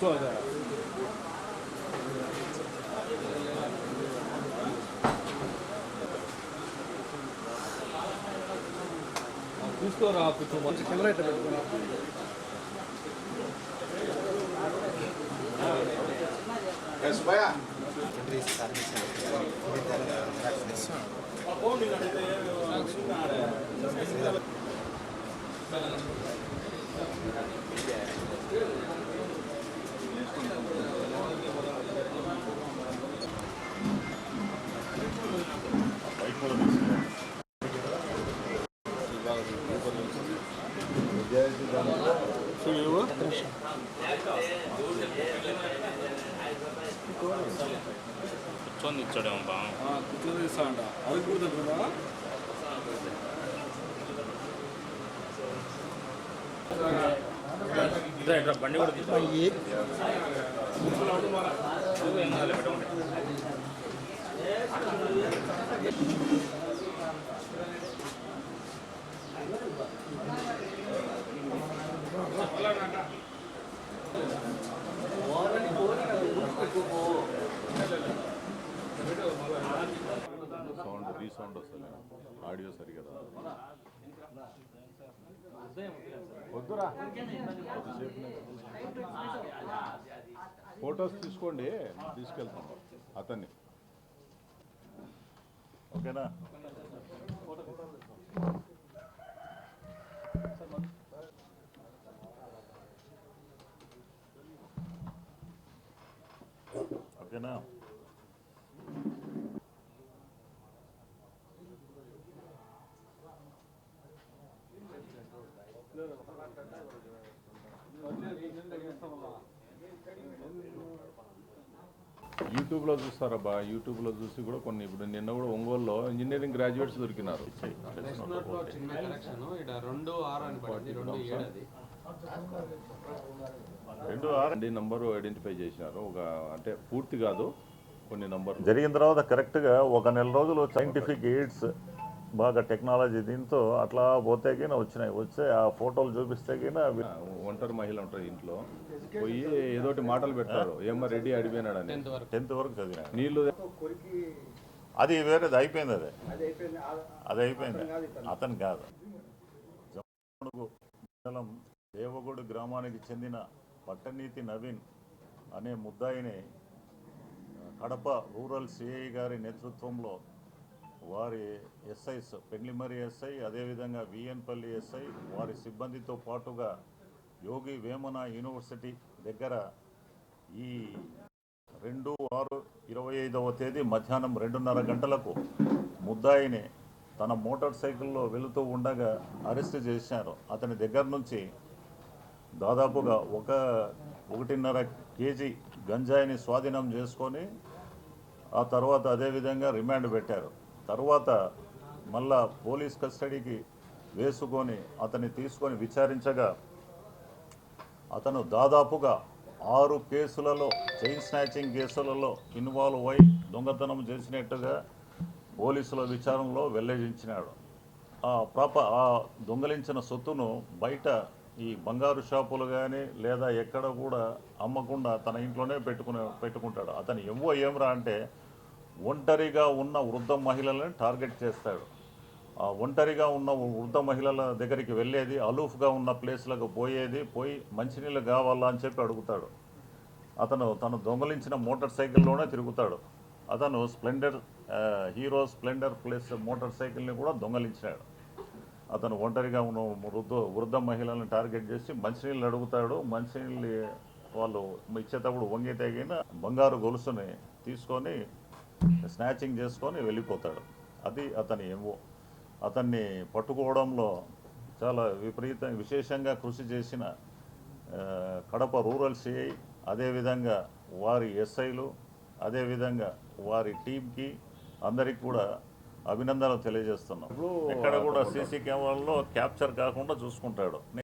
కూర్చోదా తీసుకోరా కొంచెం మంచి కెమెరా అయితే పెట్టుకున్నా కూర్చొని ఇచ్చాడేమో బా కూర్చొని తీస్తా అంట అది కూడా ఇట్లా బండి కూడా తీసుకో. రీసౌండ్ వస్తుంది. ఆడియో సరిగా రాదు. వద్దురా. ఫొటోస్ తీసుకోండి తీసుకెళ్తాం. అతన్ని. ఓకేనా? ఓకేనా? యూట్యూబ్లో చూస్తారబ్బా యూట్యూబ్లో చూసి కూడా కొన్ని ఇప్పుడు నిన్న కూడా ఒంగోలులో ఇంజనీరింగ్ గ్రాడ్యుయేట్స్ దొరికినారు. రెండు ఆరు నంబరు ఐడెంటిఫై చేసినారు. ఒక అంటే పూర్తి కాదు కొన్ని నంబర్ జరిగిన తర్వాత కరెక్ట్గా ఒక నెల రోజులు సైంటిఫిక్ ఎయిడ్స్ బాగా టెక్నాలజీ దీంతో అట్లా పోతే గిన వచ్చినాయి. వచ్చే ఆ ఫోటోలు చూపిస్తే గిన అవి ఒంటరి మహిళ ఉంటారు ఇంట్లో. పోయి ఏదోటి మాటలు పెడతారు ఏమో రెడీ అడిపోయినాడని. టెన్త్ వరకు. టెన్త్ వరకు చదివిన. నీళ్ళు అది వేరేది అయిపోయింది అది. అది అయిపోయింది. అతను కాదు మండలం దేవగూడు గ్రామానికి చెందిన పట్టనీతి నవీన్ అనే ముద్దాయిని కడప రూరల్ సిఐ గారి నేతృత్వంలో వారి ఎస్ఐస్ పెండ్లిమరి ఎస్ఐ అదేవిధంగా విఎన్పల్లి ఎస్ఐ వారి సిబ్బందితో పాటుగా యోగి వేమన యూనివర్సిటీ దగ్గర ఈ రెండు ఆరు ఇరవై ఐదవ తేదీ మధ్యాహ్నం రెండున్నర గంటలకు ముద్దాయిని తన మోటార్ సైకిల్లో వెళుతూ ఉండగా అరెస్ట్ చేశారు. అతని దగ్గర నుంచి దాదాపుగా ఒక ఒకటిన్నర కేజీ గంజాయిని స్వాధీనం చేసుకొని ఆ తర్వాత అదేవిధంగా రిమాండ్ పెట్టారు. తర్వాత మళ్ళా పోలీస్ కస్టడీకి వేసుకొని అతన్ని తీసుకొని విచారించగా అతను దాదాపుగా ఆరు కేసులలో చైన్ స్నాచింగ్ కేసులలో ఇన్వాల్వ్ అయి దొంగతనం చేసినట్టుగా పోలీసుల విచారణలో వెల్లడించినాడు. ఆ ప్రాప ఆ దొంగలించిన సొత్తును బయట ఈ బంగారు షాపులు కానీ లేదా ఎక్కడ కూడా అమ్మకుండా తన ఇంట్లోనే పెట్టుకునే పెట్టుకుంటాడు. అతను ఎవ్వో ఏమరా అంటే ఒంటరిగా ఉన్న వృద్ధ మహిళలను టార్గెట్ చేస్తాడు. ఆ ఒంటరిగా ఉన్న వృద్ధ మహిళల దగ్గరికి వెళ్ళేది అలూఫ్గా ఉన్న ప్లేస్లకు పోయేది పోయి మంచినీళ్ళు కావాలా అని చెప్పి అడుగుతాడు. అతను తను దొంగలించిన మోటార్ సైకిల్లోనే తిరుగుతాడు. అతను Splendor Hero Splendor plus motor సైకిల్ని కూడా దొంగలించాడు. అతను ఒంటరిగా ఉన్న వృద్ధ వృద్ధ మహిళలను టార్గెట్ చేసి మంచినీళ్ళు అడుగుతాడు. మంచినీళ్ళు వాళ్ళు ఇచ్చేటప్పుడు వంగి తగిన బంగారు గొలుసుని తీసుకొని స్నాచింగ్ చేసుకొని వెళ్ళిపోతాడు. అది అతని ఏమో. అతన్ని పట్టుకోవడంలో చాలా విపరీత విశేషంగా కృషి చేసిన కడప రూరల్ సిఐ అదేవిధంగా వారి ఎస్ఐలు అదేవిధంగా వారి టీంకి అందరికి కూడా అభినందనలు తెలియజేస్తున్నాం. ఎక్కడ కూడా సీసీ కెమెరాల్లో క్యాప్చర్ కాకుండా చూసుకుంటాడు.